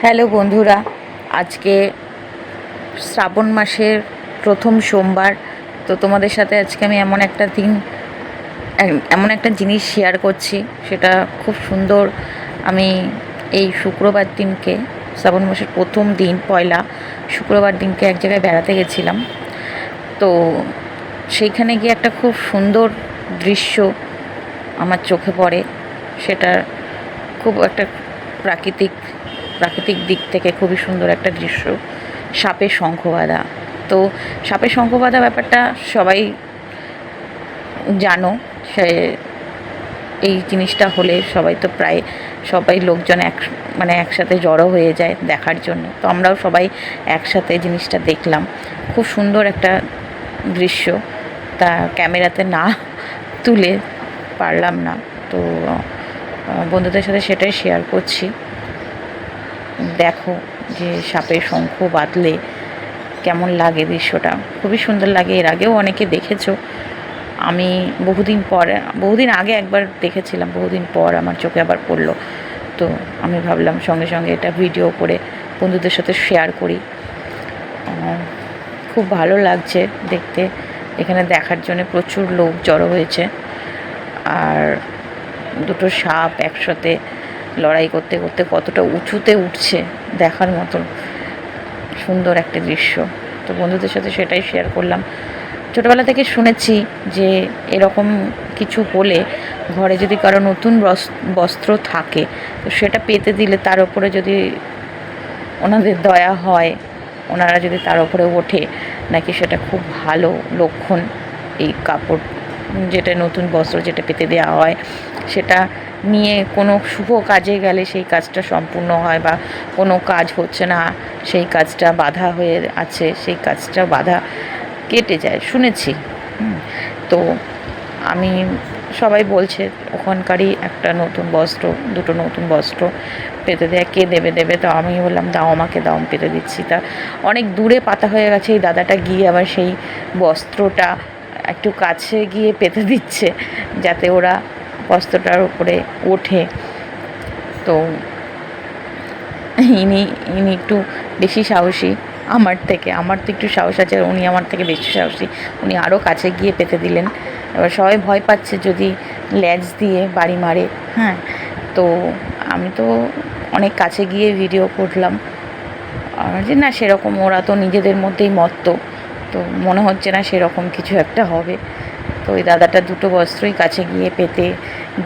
Hello বন্ধুরা, আজকে শ্রাবণ মাসের প্রথম সোমবার, তো তোমাদের সাথে আজকে আমি এমন একটা দিন, এমন একটা জিনিস শেয়ার করছি, সেটা খুব সুন্দর। আমি এই শুক্রবার দিনকে, শ্রাবণ মাসের প্রথম দিন, পয়লা শুক্রবার দিনকে এক জায়গায় বেড়াতে গেছিলাম। তো সেইখানে গিয়ে একটা খুব সুন্দর দৃশ্য আমার চোখে পড়ে সেটা খুব একটা প্রাকৃতিক প্রাকৃতিক দিক থেকে খুবই সুন্দর একটা দৃশ্য সাপের শঙ্খ বাঁধা তো সাপের শঙ্খ বাঁধা ব্যাপারটা সবাই জানো, সে এই জিনিসটা হলে সবাই তো প্রায় সবাই লোকজন এক মানে একসাথে জড়ো হয়ে যায় দেখার জন্য। তো আমরাও সবাই একসাথে জিনিসটা দেখলাম। খুব সুন্দর একটা দৃশ্য। তা ক্যামেরাতে না তুলে পারলাম না। তো বন্ধুদের সাথে সেটাই শেয়ার করছি। দেখো যে সাপের শঙ্খ বাঁধলে কেমন লাগে দৃশ্যটা। খুবই সুন্দর লাগে, এর আগেও অনেকে দেখেছ। আমি বহুদিন পর, বহুদিন আগে একবার দেখেছিলাম, বহুদিন পর আমার চোখে আবার পড়ল। তো আমি ভাবলাম সঙ্গে সঙ্গে এটা ভিডিও করে বন্ধুদের সাথে শেয়ার করি। খুব ভালো লাগছে দেখতে। এখানে দেখার জন্য প্রচুর লোক জড়ো হয়েছে। আর দুটো সাপ একসাথে লড়াই করতে করতে কতটা উঁচুতে উঠছে দেখার মতন সুন্দর একটা দৃশ্য। তো বন্ধুদের সাথে সেটাই শেয়ার করলাম। ছোটোবেলা থেকে শুনেছি যে এরকম কিছু হলে ঘরে যদি কারও নতুন বস- বস্ত্র থাকে, তো সেটা পেতে দিলে তার উপরে যদি ওনাদের দয়া হয়, ওনারা যদি তার উপরে ওঠে, নাকি সেটা খুব ভালো লক্ষণ এই কাপড় যেটা নতুন বস্ত্র যেটা পেতে দেওয়া হয়, সেটা নিয়ে কোনো শুভ কাজে গেলে সেই কাজটা সম্পূর্ণ হয় বা কোনো কাজ হচ্ছে না, সেই কাজটা বাধা হয়ে আছে, সেই কাজটা বাধা কেটে যায়। শুনেছি। তো আমি, সবাই বলছে ওখানকারই একটা নতুন বস্ত্র, দুটো নতুন বস্ত্র পেতে দেয়, কে দেবে দেবে? তো আমি বললাম, দাও আমাকে, দাও পেতে দিচ্ছি। তা অনেক দূরে পাতা হয়ে গেছে, এই দাদাটা গিয়ে আবার সেই বস্ত্রটা একটু কাছে গিয়ে পেতে দিচ্ছে যাতে ওরা বস্ত্রটার উপরে ওঠে। তো ইনি ইনি একটু বেশি সাহসী আমার থেকে। আমার তো একটু সাহস আছে উনি আমার থেকে বেশি সাহসী। উনি আরও কাছে গিয়ে পেতে দিলেন। এবার সবাই ভয় পাচ্ছে যদি ল্যাজ দিয়ে বাড়ি মারে। হ্যাঁ তো আমি তো অনেক কাছে গিয়ে ভিডিও করলাম। যে না সেরকম, ওরা তো নিজেদের মধ্যেই মত্ত। তো মনে হচ্ছে না সেরকম কিছু একটা হবে। তো ওই দাদাটা দুটো বস্ত্রই কাছে গিয়ে পেতে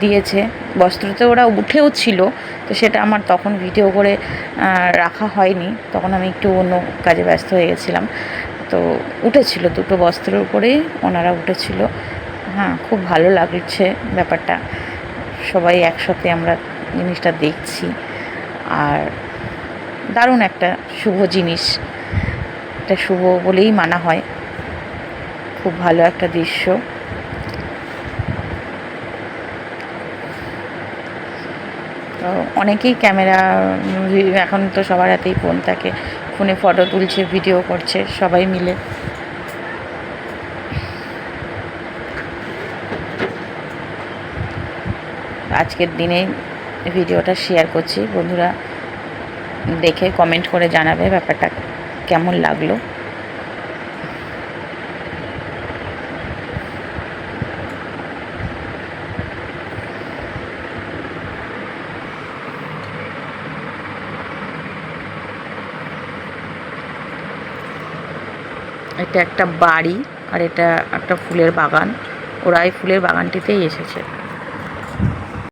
দিয়েছে। বস্ত্রতে ওরা উঠেও ছিল, তো সেটা আমার তখন ভিডিও করে রাখা হয়নি। তখন আমি একটু অন্য কাজে ব্যস্ত হয়ে গেছিলাম। তো উঠেছিল দুটো বস্ত্রের উপরেই, ওনারা উঠেছিল। হ্যাঁ খুব ভালো লাগছে ব্যাপারটা। সবাই একসাথে আমরা জিনিসটা দেখছি। আর দারুণ একটা শুভ জিনিস। এটা শুভ বলেই মানা হয়। খুব ভালো একটা দৃশ্য। তো অনেকেই ক্যামেরা, এখন তো সবার হাতেই ফোন থাকে। ফোনে ফটো তুলছে ভিডিও করছে, সবাই মিলে। আজকের দিনে ভিডিওটা শেয়ার করছি। বন্ধুরা দেখে কমেন্ট করে জানাবে ব্যাপারটা। কেমন লাগল? এটা একটা বাড়ি আর এটা একটা ফুলের বাগান। ওরা এই ফুলের বাগানটিতেই এসেছে।